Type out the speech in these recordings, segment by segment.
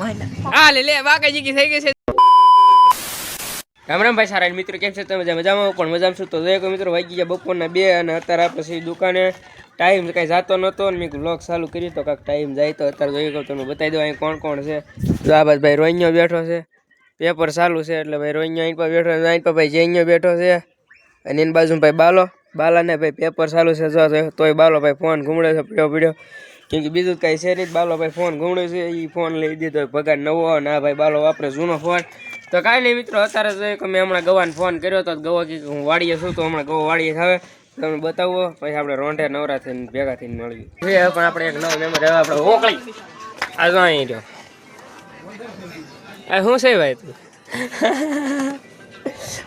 આ લે લે વાકાજી કી થઈ ગઈ છે? રામ રામ ભાઈ સારા મિત્રો કેમ છે? તમે મજા મજામાં પણ મજામાં છું? તો મિત્રો વાગી ગયા બપોરના બે અને અત્યારે આપણે સીધી દુકાને ટાઈમ કાંઈ જાતો નહોતો ને મેં બ્લોગ ચાલુ કર્યું તો કાંઈક ટાઈમ જાય તો અત્યારે જોઈ તમને બતાવી દઉં અહીં કોણ કોણ છે? તો આ બાજુ ભાઈ રોઈયો બેઠો છે. પેપર ચાલુ છે એટલે ભાઈ રોઈયો અહીં પર બેઠો છે અહીં પર ભાઈ જૈયો બેઠો છે. અને એની બાજુ ભાઈ બાલો બાલાને ભાઈ પેપર ચાલુ છે જો તોય બાલો ભાઈ ફોન ઘૂમડે છે પીડ્યો પીડ્યો. કેમ કે બીજું કાંઈ છે નહીં. બાલો ભાઈ ફોન ઘૂમડે છે એ ફોન લઈ દીધો પગાર નવો ના ભાઈ બાલો વાપરે જૂનો ફોન. તો કાંઈ નહીં મિત્રો અત્યારે જોઈએ કે મેં હમણાં ગવાને ફોન કર્યો તો ગવા કે હું વાડીએ છું તો હમણાં ગવો વાડીએ ખાવે તમને બતાવો પછી આપણે રોંઢે નવરા થઈને ભેગા થઈને મળીએ. પણ આપણે એક નવો મેમ્બર હવે આપણે ઓકળી. આ જો અહીં રહ્યો. આ શું છે ભાઈ તું?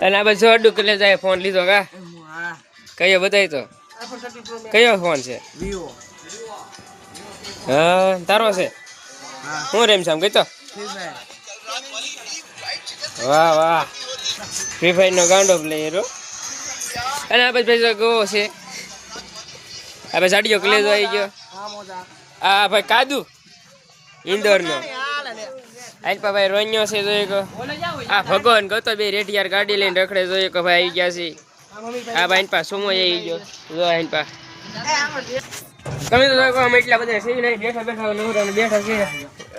અને આ બધું અડ્ડું કરી જાય ફોન લીધો કા? કયો બતાવી તો? કયો ફોન છે? હા તારો છે? હું. રેમ સામ કહેતો? વાહ વાહ. ફ્રી ફાયર નો ગાંડો પ્લેયર અને આપણે ભાઈ ગો છે? આપણે સાડીઓ કલેજો આવી ગયો. આ ભાઈ કાદુ? ઇન્દોર નો આજ ભાઈ રોન્યો છે જોઈએ કો આ ભગવાન ગતો બે રેટિયાર ગાડી લઈને રખડે જોઈએ કો ભાઈ આવી ગયા છે. આ ભાઈ પા સુમો આવી ગયો. જો આઈન પા તમે તો અમે એટલા બધા સી નહીં બેઠા બેઠા નહોતા બેઠા છે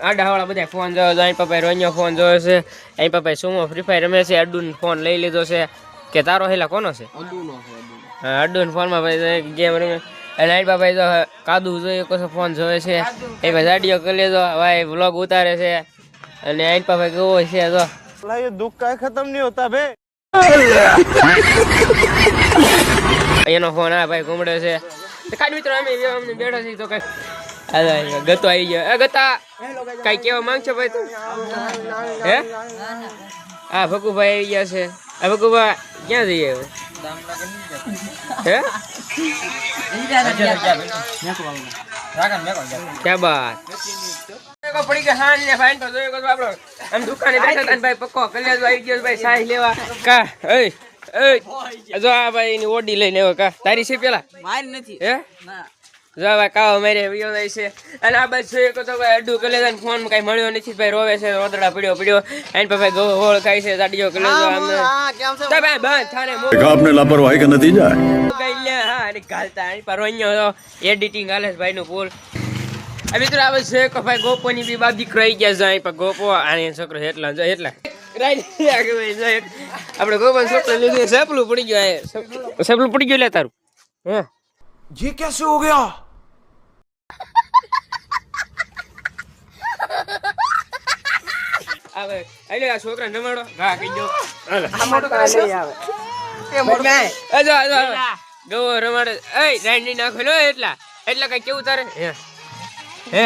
આડાવાળા બધા ફોન જોયો અહીં પપ્પાએ રોન્યો ફોન જોયો છે અહીં પપ્પાએ સુમો ફ્રી ફાયર રમે છે અડ્ડુન ફોન લઈ લીધો છે. કે તારો હેલા કોનો છે? હા અડ્ડુન ફોનમાં ભાઈ ગેમ રમે. અને અહીં પપ્પાએ તો કાદુ જોઈએ કશો ફોન જોયે છે. એ ભાઈ જાડીઓ કરી લીધો ભાઈ વ્લોગ ઉતારે છે. અને અહીં પપ્પાએ કેવો છે તો દુઃખ કાંઈ ખતમ નહીં હોતા ભાઈ. એનો ફોન આ ભાઈ ઘૂમડે છે. કાઢ મિત્રો અમે અમને બેઠા છીએ તો કઈ ગતો આવી ગયો. એ ગતા, કઈ કેવા માંગશો ભાઈ તું? હે? હા ભકુભાઈ આવી ગયા છે. આ ભકુભા ક્યાં જઈએ હવે? હે? ક્યાં બાત? પડી ગયા હાન ને ફાઈન તો આમ દુકાને બેઠા ભાઈ, પક્કો કલ્યાણ આવી ગયો ભાઈ સાહી લેવા. કા એય એ જો આ ઓડી લઈને આવ્યો નથી. મારે જાય આ બસ જોઈએ તો ભાઈ અડું કલેદાન ફોન કઈ મળ્યો નથી. રોવે છે રોદડા પડ્યો પડ્યો. એન ખાય છે દાડીઓ કલેદો આમને થાને હા અને ગાલતા એડિટિંગ હાલે ભાઈ નું પૂલ મિત્રો આવે છે કે ભાઈ ગોપોની બી બાદી ક્રઈ ગયા જાય પણ ગોપો આને છોકરો એટલા એટલા રાઈ લાગે ભાઈ જો એક. આપણે ગોપન છોકરો લીધું સપલું પડી ગયું આ સપલું પડી ગયું લે તારું હે ये कैसे हो गया આવે એટલે આ છોકરા નમાડો ઘા કહી દો અજો અજો ગવો રમાડે એય રાંડી નાખો લો એટલા એટલા કઈ કેવું તારે હે હે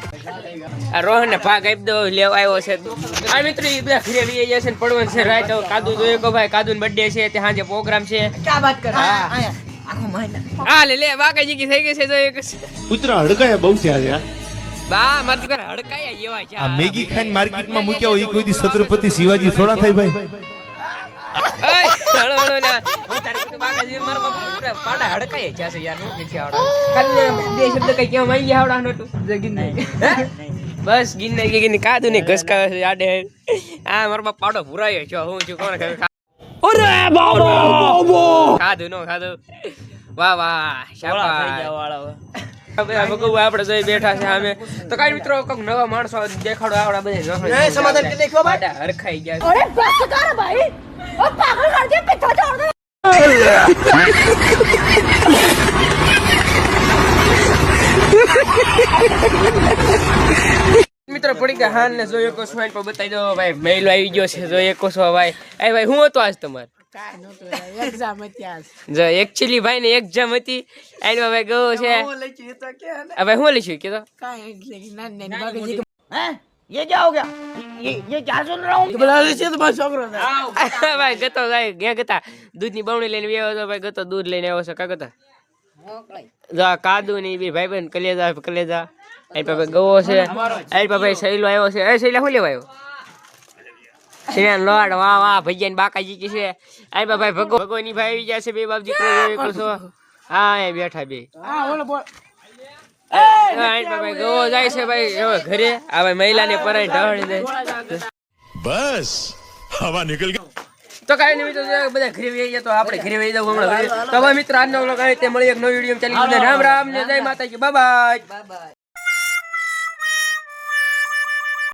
આ રોહન ને ભાગ આપી દો લેવા આવ્યો છે. આ મિત્રો એ બધા ઘરે રહી જશે ને પડવન છે. રાત કાદુ તો કે ભાઈ કાદુ બર્થડે છે તે સાંજે પ્રોગ્રામ છે. ક્યાં વાત કર? હા. આખો મહિના. હા લે લે બાકાજી જીકી થઈ ગઈ છે જો એક પુત્ર હડકાયા બહુ છે આજે બા મત કર હડકાયા એવા છે. આ મેગી ખાઈને માર્કેટમાં મૂક્યા હોય એ કોઈ દી છત્રપતિ શિવાજી થોડા થાય ભાઈ. એય, બસ ગીન નહીં ગિન કાદુ ને ઘસકા આ મારો બાપ પાડો ભુરાયો છો. હું છું કોણ અરે નો કાદુ. વાહ વાહ શાબાશ. આપણે જઈ બેઠા છે સામે. તો કાઈ મિત્રો કોક નવા માણસો દેખાડો આવડા બધા સમાધાન કરી ગયા ਉਹ ਪਾਗਲ પડી ગયા હાન ને જોઈએ કોસો ભાઈ પર બતાવી દો ભાઈ મેલ આવી ગયો છે જોઈએ કોસો ભાઈ. એ ભાઈ હું હતો આજ તમાર? જો એકચ્યુઅલી ભાઈ ને એક્ઝામ હતી. આઈનો ગયો છે. હું લખ્યું કે આ ભાઈ શું લઈશું કીધો ભાઈ ગતો ભાઈ ગયા ગતા. દૂધની બવણી લઈને આવ્યો હતો ભાઈ ગતો દૂધ લઈને આવ્યો છે કા ગતા? જો કાદુ ની બી ભાઈ બેન કલેજા. કલેજા અહીં પાસે ગવો છે. અહીં પાસે શૈલો આવ્યો છે. એ શૈલા શું લેવા આવ્યો? શ્રીયાન લોડ વાહ વાહ ભૈયા બાકાજી કી છે. આઈ બાપા ભાઈ ભગો ભગોની ભાઈ આવી ગયા છે બે બાપજી છો હા એ બેઠા બે. હા, અહીં પાસે ઘરે આ ભાઈ મહિલાને પરાઈ ઢાળી દે બસ હવા નીકળ ગઈ. તો કાઈ નહીં મિત્રો બધા ઘરે વહી તો આપણે ઘરે વહી જવું હમણાં. તો મિત્રો આજનો વ્લોગ આવી તે મળી એક નવી વીડિયો ચાલી રામ રામ જય માતાજી. બાય